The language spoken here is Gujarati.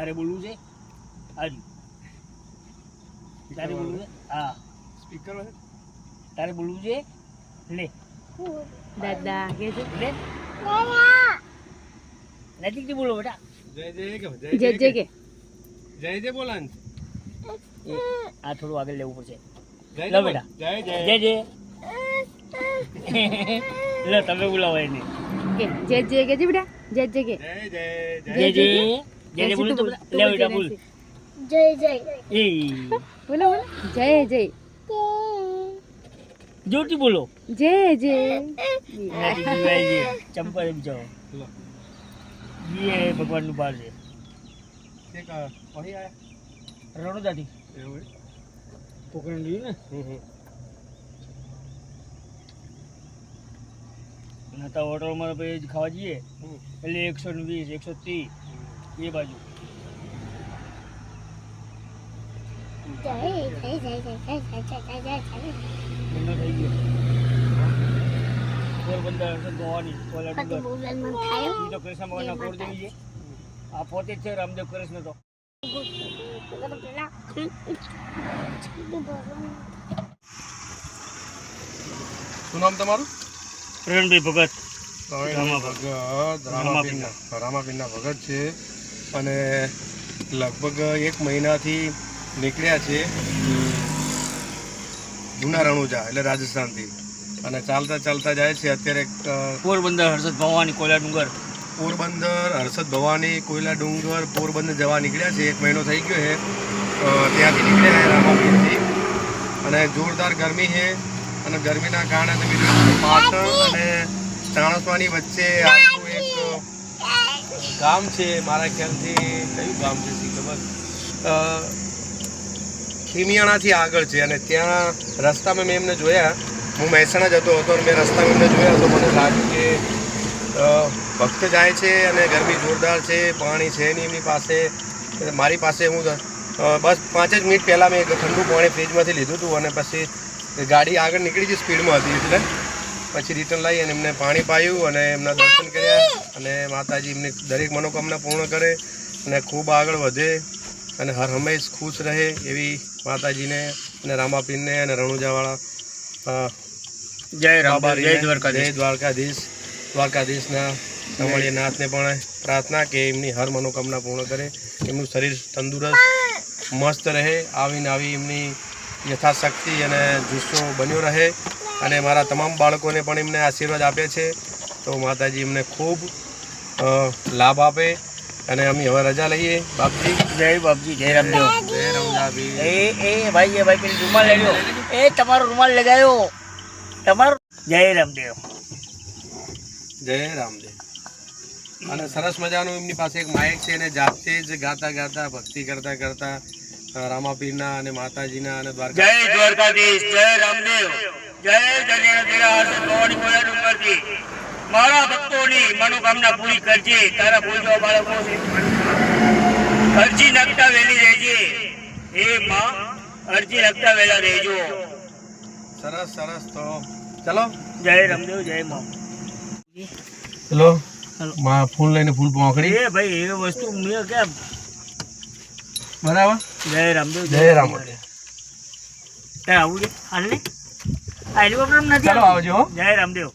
તારે બોલવું છે? હાજી. તારે બોલવું છે? હા. સ્પીકર તારે બોલવું છે? લે. દાદા કે છે? લે. નજીકથી બોલો બેટા. જય જય કે જય જય કે. જય જય બોલાન. આ થોડું આગળ લેવું પડશે. લો બેટા. જય જય. જય જય. લે તમે બોલાવો એને. કે જે જે કે જી બેટા? જે જે કે. જય જય કે જય જય જય. જય. જય બોલો તો બેટા. બોલ, એ. જય જય. જોરથી બોલો. જય જય. ચંપલ એમ જાઓ. એ ભગવાનનું બાર છે. રણોદાથી. પોકરણ ને? નતા હોટલમાં પછી ખાવા જઈએ. એટલે એકસો વીસ એકસો ત્રીસ. એ બાજુ. આ પોતે છે રામદેવ કૃષ્ણ તો. શું નામ તમારું? ભગત. રામા ભગત રામાપીરના રામાપીરના ભગત છે. અને લગભગ એક મહિનાથી નીકળ્યા છે જૂના રણુજા એટલે રાજસ્થાનથી. અને ચાલતા ચાલતા જાય છે અત્યારે પોરબંદર હર્ષદ ભવાની કોયલા ડુંગર. પોરબંદર હર્ષદ ભવાની કોયલા ડુંગર પોરબંદર જવા નીકળ્યા છે. એક મહિનો થઈ ગયો છે. ત્યાંથી નીકળ્યા છે રામાપીરથી. અને જોરદાર ગરમી છે. અને ગરમીના કારણે પાટણ અને ચાણસમાની વચ્ચે આવેલું એક ગામ છે, મારા ખ્યાલથી કયું ગામ છે ખબર? ખીમિયાણાથી આગળ છે અને ત્યાં રસ્તામાં મેં એમને જોયા. હું મહેસાણા જતો હતો અને મેં રસ્તામાં એમને જોયા તો મને લાગ્યું કે ભક્ત જાય છે અને ગરમી જોરદાર છે, પાણી છે નહીં એમની પાસે. મારી પાસે હું બસ પાંચ જ મિનિટ પહેલાં મેં ઠંડુ પાણી ફ્રીજમાંથી લીધું હતું અને પછી ગાડી આગળ નીકળી ગઈ સ્પીડમાં હતી, એટલે પછી રિટર્ન લાવી અને એમને પાણી પાયું અને એમના દર્શન કર્યા અને માતાજી એમની દરેક મનોકામના પૂર્ણ કરે અને ખૂબ આગળ વધે અને હર હંમેશ ખુશ રહે એવી માતાજીને અને રામાપીરને અને રણુજાવાળા જય રાબા જય દ્વારકાધીશ. જય દ્વારકાધીશ. દ્વારકાધીશના કમળીય નાથને પણ પ્રાર્થના કે એમની હર મનોકામના પૂર્ણ કરે એમનું શરીર તંદુરસ્ત મસ્ત રહે આવીને આવી એમની યથાશક્તિ અને જુસ્સો બન્યો રહે. અને મારા તમામ બાળકોને પણ એમને આશીર્વાદ આપે છે. તો માતાજી એમને ખૂબ લાભ આપે અને અમે હવે રજા લઈએ. બાપજી. જય બાપજી જય રામદેવ. જય રમજાબી એ એ ભાઈ એ ભાઈ પેલી રૂમાલ લઈ એ તમારો રૂમાલ લગાવ્યો તમારો જય રામદેવ. જય રામદેવ. અને સરસ મજાનું એમની પાસે એક માઇક છે અને જાતે જ ગાતા ગાતા ભક્તિ કરતા કરતા રામાપીરના અને માતાજીના અને દ્વારકા જય દ્વારકાધીશ જય રામદેવ. જય ભવાની કોલા મારા ભક્તોની મનોકામના પૂરી કરજે તારા બોલતો બાળકો. અરજી નખતા વેલી રહેજે. હે માં અરજી નાખતા વહેલા રહેજો. સરસ સરસ તો ચલો. જય રામદેવ જય માં. ચલો. માં ફૂલ લઈને ફૂલ પહોંચડી એ ભાઈ એ વસ્તુ મેં કેમ? બરાબર? જય રામદેવ જય તારે આવું હાલ ને હેલિકોપ્ટર નથી ચાલો આવજો જય રામદેવ.